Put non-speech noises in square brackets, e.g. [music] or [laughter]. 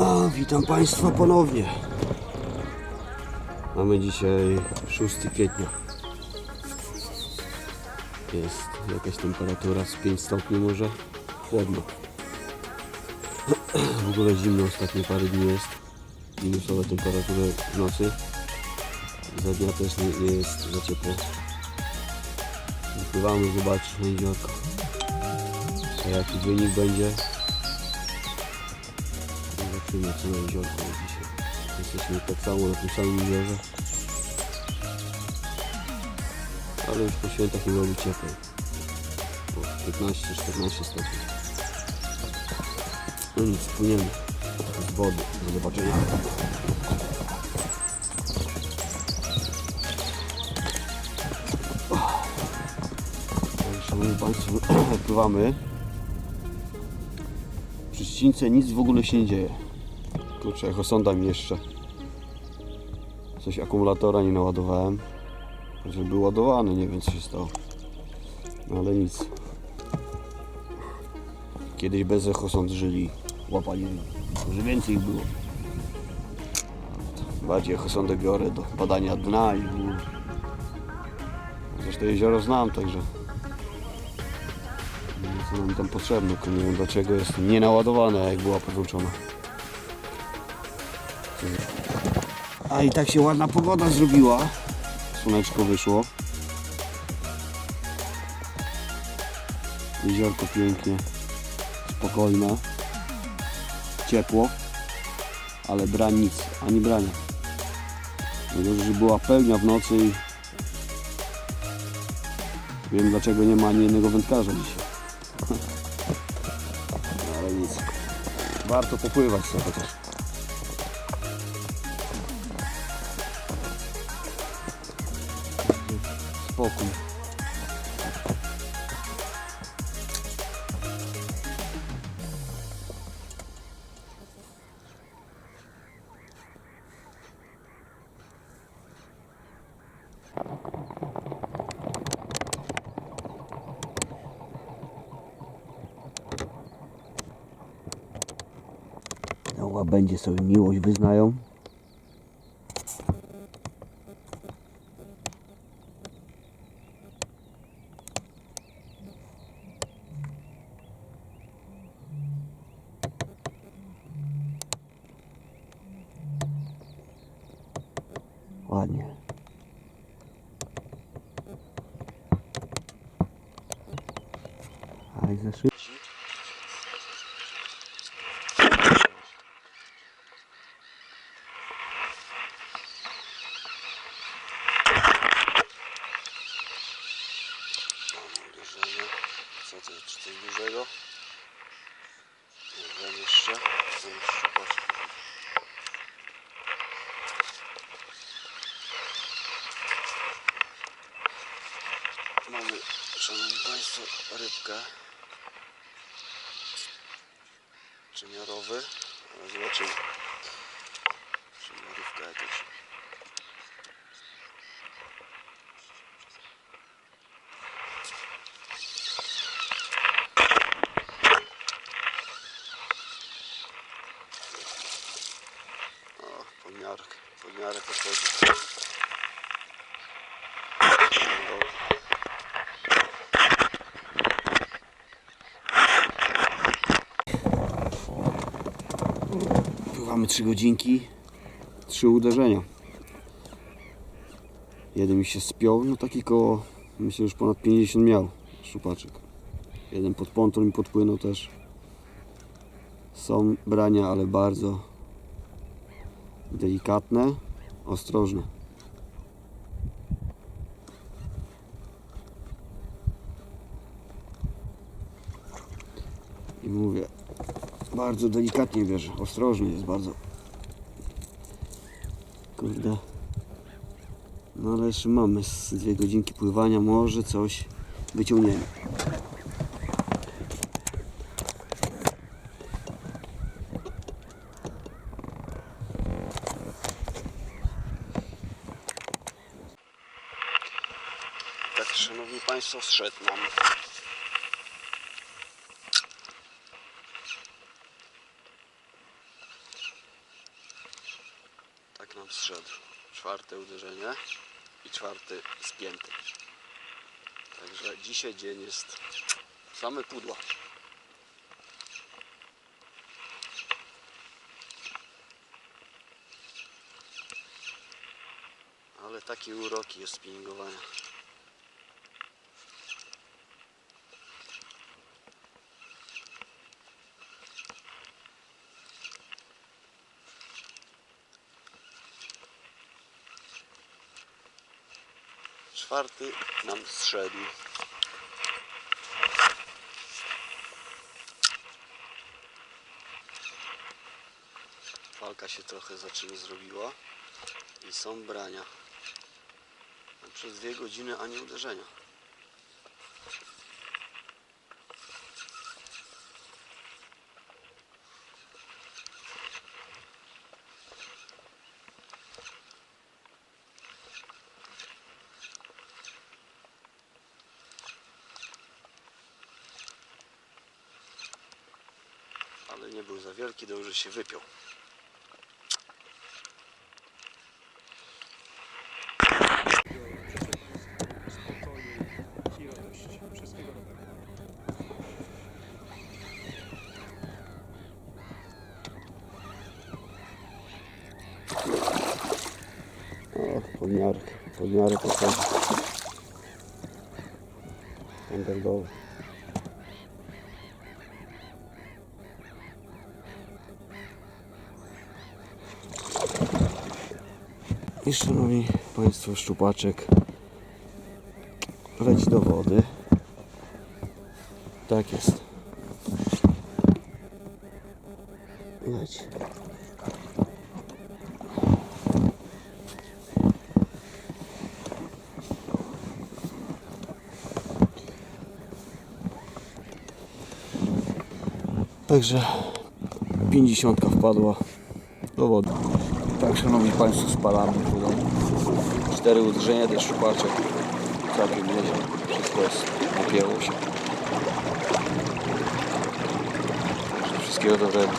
A, witam Państwa ponownie. Mamy dzisiaj 6 kwietnia. Jest jakaś temperatura z 5 stopni może. Chłodno. [clears throat] W ogóle zimno ostatnie parę dni jest. Minusowe temperatury w nocy. Za dnia też nie, nie jest za ciepło. Wypływamy zobaczyć na jeziorko. Jaki wynik będzie? Zobaczymy co na jeziorku dzisiaj. Jesteśmy tak samo na jeziorze. Ale już po świętach nie ciepło. Po 15-14 stopni. No nic, płyniemy z wody. Do zobaczenia. Szanowni Państwo, [clears throat] pływamy. Przy ścince nic w ogóle się nie dzieje. Kurczę, echosonda mi jeszcze. Coś akumulatora nie naładowałem. Że był ładowany, nie wiem co się stało. No ale nic. Kiedyś bez echosond żyli, łapali, że więcej ich było. Bardziej echosondę biorę do badania dna i ogóle. Zresztą jezioro znam, także co nam tam potrzebne, nie wiem dlaczego jest nienaładowane, jak była podłączona. A i tak się ładna pogoda zrobiła. Słoneczko wyszło. Jeziorko pięknie, spokojne, ciepło, ale brań nic, ani brania. Dlatego, że była pełnia w nocy i wiem dlaczego nie ma ani jednego wędkarza dzisiaj. [laughs] No, ale nic. Warto popływać sobie chociaż. Spokój. Jała będzie sobie miłość wyznają. Ładnie. Aj, za szybko. Co to jest? Czy coś dużego? Nie wiem jeszcze. Mamy, szanowni państwo, rybkę. Czymiarowy. Ale zobaczymy. Czymiarówka jakaś. O, pomiarek, pomiarek podchodzi. Pływamy 3 godzinki, 3 uderzenia. Jeden mi się spiął, no taki koło, myślę, już ponad 50 miał szczupaczek. Jeden pod ponton mi podpłynął też. Są brania, ale bardzo delikatne, ostrożne. I mówię, bardzo delikatnie bierze, ostrożnie jest bardzo. Kurde. No ale jeszcze mamy z dwie godzinki pływania, może coś wyciągniemy. Tak, szanowni państwo, zszedł nam zszedł. Czwarte uderzenie i czwarty spięty. Także dzisiaj dzień jest same pudła. Ale takie uroki jest spinningowania. Czwarty nam zszedł. Walka się trochę zaczyna zrobiła i są brania. Przez dwie godziny ani uderzenia. Nie był za wielki, dobrze się wypiął. podmiarek. Podmiarek to standardowy. I szanowni Państwo, szczupaczek leci do wody. Tak jest. Leci. Także 50 wpadła do wody. Tak, szanowni Państwo, spalamy wodą. Cztery uderzenia, też szczupaczek. Całkiem nieźle. Wszystko jest, napięło się. Wszystkiego dobrego.